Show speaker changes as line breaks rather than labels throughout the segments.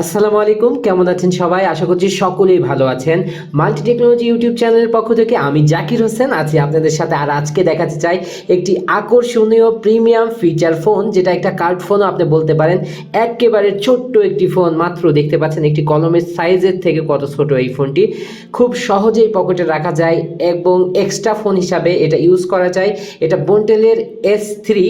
আসসালামু আলাইকুম, কেমন আছেন সবাই? আশা করছি সকলেই ভালো আছেন। মাল্টি টেকনোলজি ইউটিউব চ্যানেলের পক্ষ থেকে আমি জাকির হোসেন আছি আপনাদের সাথে আর আজকে দেখাতে চাই একটি আকর্ষণীয় প্রিমিয়াম ফিচার ফোন, যেটা একটা কার্ড ফোনও আপনি বলতে পারেন। একেবারে ছোট্ট একটি ফোন, মাত্র দেখতে পাচ্ছেন একটি কলমের সাইজের থেকে কত ছোট এই ফোনটি। খুব সহজেই পকেটে রাখা যায় এবং এক্সট্রা ফোন হিসাবে এটা ইউজ করা যায়। এটা বন্টেলের এস থ্রি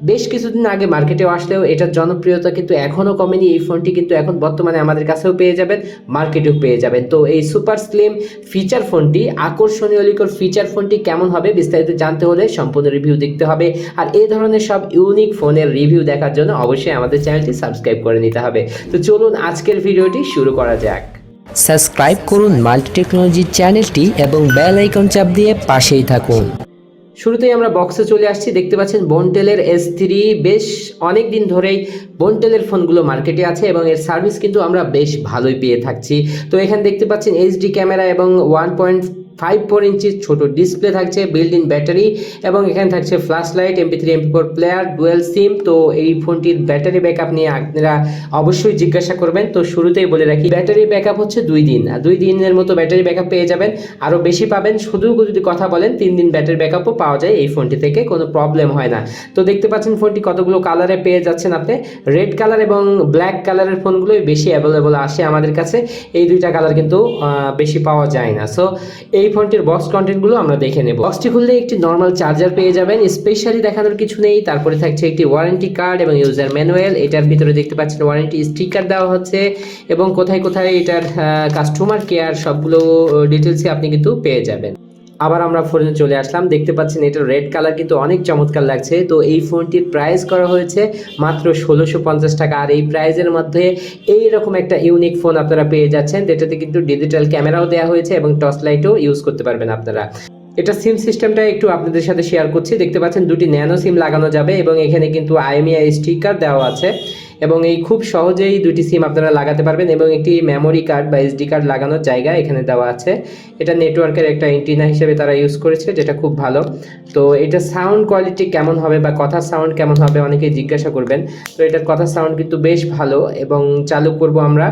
বেশ কিছুদিন আগে মার্কেটেও আসলেও এটার জনপ্রিয়তা কিন্তু এখনও কমেনি। এই ফোনটি কিন্তু এখন বর্তমানে আমাদের কাছেও পেয়ে যাবেন, মার্কেটেও পেয়ে যাবেন। তো এই সুপার স্লিম ফিচার ফোনটি, আকর্ষণীয় লিকর ফিচার ফোনটি কেমন হবে বিস্তারিত জানতে হলে সম্পূর্ণ রিভিউ দেখতে হবে। আর এই ধরনের সব ইউনিক ফোনের রিভিউ দেখার জন্য অবশ্যই আমাদের চ্যানেলটি সাবস্ক্রাইব করে নিতে হবে। তো চলুন আজকের ভিডিওটি শুরু করা যাক। সাবস্ক্রাইব করুন মাল্টি টেকনোলজি চ্যানেলটি এবং বেল আইকন চাপ দিয়ে পাশেই থাকুন। শুরুতেই আমরা বক্সে চলে আসছি। দেখতে পাচ্ছেন বনটেলের এস থ্রি বেশ অনেক দিন ধরেই বনটেলের ফোনগুলো মার্কেটে আছে এবং এর সার্ভিস কিন্তু আমরা বেশ ভালোই পেয়ে থাকছি। তো এখানে দেখতে পাচ্ছেন এইচডি ক্যামেরা এবং ওয়ান পয়েন্ট ফাইভ ফোর ইঞ্চির ছোট ডিসপ্লে থাকছে বিল্ড ইন ব্যাটারি এবং এখানে থাকছে flash light MP three MP four player dual SIM তো এই ফোনটির ব্যাটারি ব্যাকআপ নিয়ে আপনারা অবশ্যই জিজ্ঞাসা করবেন। তো শুরুতেই বলে রাখি ব্যাটারি ব্যাকআপ হচ্ছে দুই দিন। দুই দিনের মতো ব্যাটারি ব্যাকআপ পেয়ে যাবেন, আরও বেশি পাবেন। শুধু যদি কথা বলেন, তিন দিন ব্যাটারি ব্যাকআপও পাওয়া যায় এই ফোনটি থেকে, কোনো প্রবলেম হয় না। তো দেখতে পাচ্ছেন ফোনটি কতগুলো কালারে পেয়ে যাচ্ছেন আপনি। রেড কালার এবং ব্ল্যাক কালারের ফোনগুলোই বেশি অ্যাভেলেবল আসে আমাদের কাছে। এই দুইটা কালার কিন্তু বেশি পাওয়া যায় না। সো এই ফোনটির বক্স কন্টেন্টগুলো আমরা দেখে নেব। বক্সটি খুললে একটি নর্মাল চার্জার পেয়ে যাবেন স্পেশালি দেখানোর কিছু নেই। তারপরে থাকছে একটি ওয়ারেন্টি কার্ড এবং ইউজার ম্যানুয়াল এটার ভিতরে দেখতে পাচ্ছেন ওয়ারেন্টি স্টিকার দেওয়া হচ্ছে এবং কোথায় কোথায় এটার কাস্টমার কেয়ার সবগুলো ডিটেলসই আপনি কিন্তু পেয়ে যাবেন। আবার আমরা ফোনে চলে আসলাম। দেখতে পাচ্ছেন এটা রেড কালার কিন্তু অনেক চমৎকার লাগছে। তো এই ফোনটির প্রাইস করা হয়েছে মাত্র ষোলোশো পঞ্চাশ টাকা। আর এই প্রাইসের মধ্যে এই রকম একটা ইউনিক ফোন আপনারা পেয়ে যাচ্ছেন, যেটাতে কিন্তু ডিজিটাল ক্যামেরাও দেওয়া হয়েছে এবং টর্চ লাইটও ইউজ করতে পারবেন আপনারা। এটা সিম সিস্টেমটা একটু আপনাদের সাথে শেয়ার করছি। দেখতে পাচ্ছেন দুটি ন্যানো সিম লাগানো যাবে এবং এখানে কিন্তু আইএমআই স্টিকার দেওয়া আছে। এবং এই খুব সহজেই দুটি সিম আপনারা লাগাতে পারবেন এবং একটি মেমোরি কার্ড বা এসডি কার্ড লাগানোর জায়গা এখানে দেওয়া আছে। এটা নেটওয়ার্কের একটা এন্টিনা হিসেবে তারা ইউজ করেছে, যেটা খুব ভালো। তো এটা সাউন্ড কোয়ালিটি কেমন হবে বা কথার সাউন্ড কেমন হবে অনেকেই জিজ্ঞাসা করবেন। তো এটার কথার সাউন্ড কিন্তু বেশ ভালো এবং চালু করব আমরা।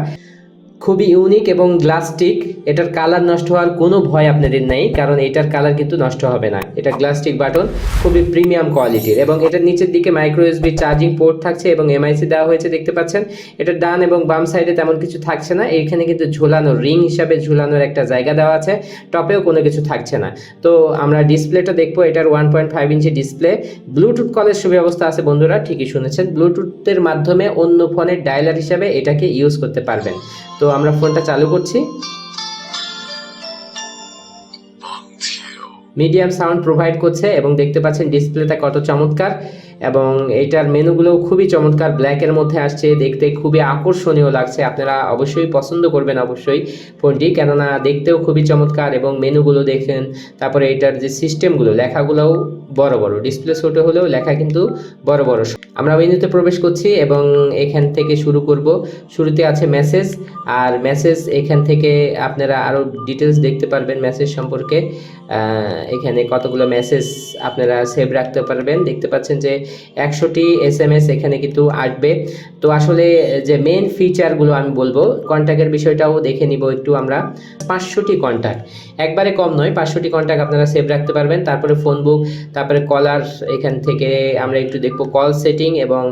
খুবই ইউনিক এবং গ্লাস্টিক এটার কালার নষ্ট হওয়ার কোনো ভয় আপনাদের নেই, কারণ এটার কালার কিন্তু নষ্ট হবে না। এটা গ্লাস্টিক বাটন খুবই প্রিমিয়াম কোয়ালিটির এবং এটার নিচের দিকে মাইক্রো এসবি চার্জিং পোর্ট থাকছে এবং এমআইসি দেওয়া হয়েছে, দেখতে পাচ্ছেন? এটার ডান এবং বাম সাইডে তেমন কিছু থাকছে না, এইখানে কিন্তু ঝুলানো রিং হিসাবে ঝুলানোর একটা জায়গা দেওয়া আছে, টপেও কোনো কিছু থাকছে না। তো আমরা ডিসপ্লেটা দেখব, এটার one point five inch display bluetooth কলের সুব্যবস্থা আছে বন্ধুরা, ঠিকই শুনেছেন। ব্লুটুথের মাধ্যমে অন্য ফোনের ডায়লার হিসাবে এটাকে ইউজ করতে পারবেন। তো আমরা ফোনটা চালু করছি। মিডিয়াম সাউন্ড প্রোভাইড করছে এবং দেখতে পাচ্ছেন ডিসপ্লেটা কত চমৎকার এবং এইটার মেনুগুলোও খুবই চমৎকার ব্ল্যাকের মধ্যে আসছে, দেখতে খুবই আকর্ষণীয় লাগছে, আপনারা অবশ্যই পছন্দ করবেন অবশ্যই ফোনটি, কেননা দেখতেও খুবই চমৎকার এবং মেনুগুলো দেখেন, তারপরে এটার যে সিস্টেমগুলো লেখাগুলোও বড় বড়। ডিসপ্লে ছোট হলেও লেখা কিন্তু বড় বড়। আমরা মেনুতে প্রবেশ করছি এবং এখান থেকে শুরু করব। শুরুতে আছে মেসেজ আর মেসেজ এখান থেকে আপনারা আরও ডিটেলস দেখতে পারবেন মেসেজ সম্পর্কে। এখানে কতগুলো মেসেজ আপনারা সেভ রাখতে পারবেন। দেখতে পাচ্ছেন যে একশোটি এস এম এস এখানে কিন্তু আসবে। তো আসলে যে মেন ফিচারগুলো আমি বলব কন্ট্যাক্টের বিষয়টাও দেখে নিব একটু আমরা। পাঁচশোটি কন্ট্যাক্ট একবারে কম নয়, পাঁচশোটি কন্ট্যাক্ট আপনারা সেভ রাখতে পারবেন। তারপরে ফোন বুক তারপরে কলার এখান থেকে আমরা একটু দেখব কল সেটিং এবং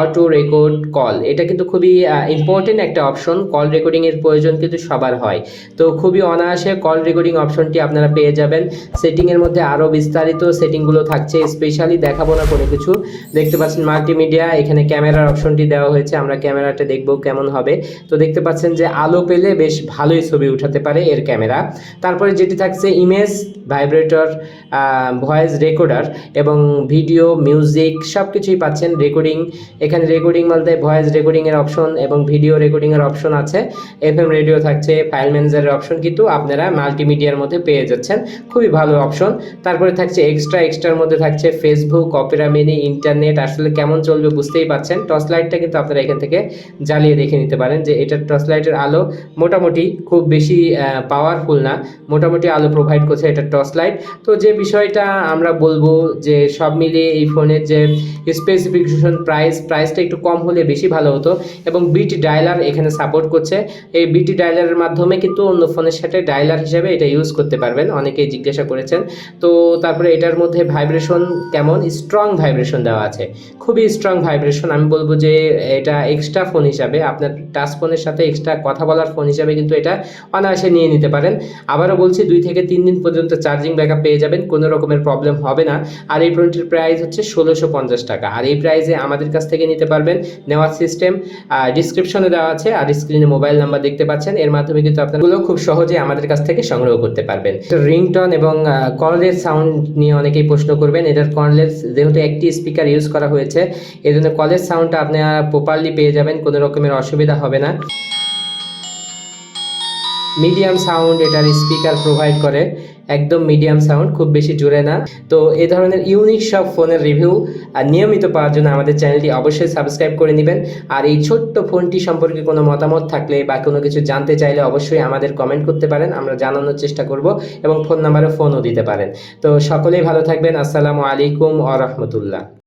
অটো রেকর্ড কল এটা কিন্তু খুবই ইম্পর্টেন্ট একটা অপশন কল রেকর্ডিংয়ের প্রয়োজন কিন্তু সবার হয়। তো খুবই অনায়াসে কল রেকর্ডিং অপশনটি আপনারা পেয়ে যাবেন। সেটিংয়ের মধ্যে আরও বিস্তারিত সেটিংগুলো থাকছে। স্পেশালি দেখাবো না কোনো কিছু। দেখতে পাচ্ছেন মাল্টিমিডিয়া এখানে ক্যামেরার অপশনটি দেওয়া হয়েছে। আমরা ক্যামেরাটা দেখব কেমন হবে। তো দেখতে পাচ্ছেন যে আলো পেলে বেশ ভালোই ছবি উঠাতে পারে এর ক্যামেরা তারপরে যেটি থাকছে ইমেজ ভাইব্রেটর ভয়েস রেকর্ডার এবং ভিডিও মিউজিক সব কিছুই পাচ্ছেন রেকর্ডিং এখানে রেকর্ডিং বলতে ভয়েস রেকর্ডিংয়ের অপশন এবং ভিডিও রেকর্ডিংয়ের অপশন আছে। এফ এম রেডিও থাকছে ফাইল ম্যানেজারের অপশন কিন্তু আপনারা মাল্টিমিডিয়ার মধ্যে পেয়ে যাচ্ছেন। খুবই ভালো অপশন তারপরে থাকছে এক্সট্রা এক্সট্রার মধ্যে থাকছে ফেসবুক অপেরা মিনি ইন্টারনেট আসলে কেমন চলবে বুঝতেই পাচ্ছেন। টর্চ লাইটটা কিন্তু আপনারা এখান থেকে জ্বালিয়ে দেখে নিতে পারেন যে এটার টর্চ লাইটের আলো মোটামুটি খুব বেশি পাওয়ারফুল না। মোটামুটি আলো প্রোভাইড করছে এটা টর্চ লাইট তো যে বিষয়টা আমরা বলব যে সব মিলিয়ে এই ফোনের যে স্পেসিফিকেশন প্রাইস প্রাইসটা একটু কম হলে বেশি ভালো হতো এবং বিটি ডায়লার এখানে সাপোর্ট করছে। এই বিটি ডায়লারের মাধ্যমে কিন্তু অন্য ফোনের সাথে ডায়লার হিসেবে এটা ইউজ করতে পারবেন। অনেকেই জিজ্ঞাসা করেছেন। তো তারপরে এটার মধ্যে ভাইব্রেশন কেমন? স্ট্রং ভাইব্রেশন দেওয়া আছে। খুবই স্ট্রং ভাইব্রেশন আমি বলব যে এটা এক্সট্রা ফোন হিসাবে, আপনার টাচ ফোনের সাথে এক্সট্রা কথা বলার ফোন হিসাবে কিন্তু এটা অনায়াসে নিয়ে নিতে পারেন। আবারও বলছি, দুই থেকে তিন দিন পর্যন্ত চার্জিং ব্যাকআপ পেয়ে যাবেন। কোনো রকমের প্রবলেম হবে না। আর এই ফোনটির প্রাইস হচ্ছে ষোলোশো পঞ্চাশ টাকা। আর এই প্রাইসে আমাদের কাছ থেকে নিতে পারবেন নেওয়ার সিস্টেম ডিসক্রিপশনে দেওয়া আছে। আর স্ক্রিনে মোবাইল নাম্বার দেখতে পাচ্ছেন। এর মাধ্যমে কিন্তু আপনাগুলো খুব সহজে আমাদের কাছ থেকে সংগ্রহ করতে পারবেন। রিংটন এবং কলের সাউন্ড নিয়ে অনেকেই প্রশ্ন করবেন। এটার কলের যেহেতু একটি স্পিকার ইউজ করা হয়েছে এই জন্য কলের সাউন্ডটা আপনারা প্রপারলি পেয়ে যাবেন। কোনো রকমের অসুবিধা হবে না। মিডিয়াম সাউন্ড এটার স্পিকার প্রোভাইড করে, একদম মিডিয়াম সাউন্ড, খুব বেশি জোরে না। তো এই ধরনের ইউনিক সব ফোনের রিভিউ নিয়মিত পাওয়ার জন্য আমাদের চ্যানেলটি অবশ্যই সাবস্ক্রাইব করে নেবেন। আর এই ছোট্ট ফোনটি সম্পর্কে কোনো মতামত থাকলে বা কোনো কিছু জানতে চাইলে অবশ্যই আমাদের কমেন্ট করতে পারেন, আমরা জানানোর চেষ্টা করব এবং ফোন নাম্বারে ফোনও দিতে পারেন। তো সকলেই ভালো থাকবেন, আসসালামু আলাইকুম আ রহমতুল্লাহ।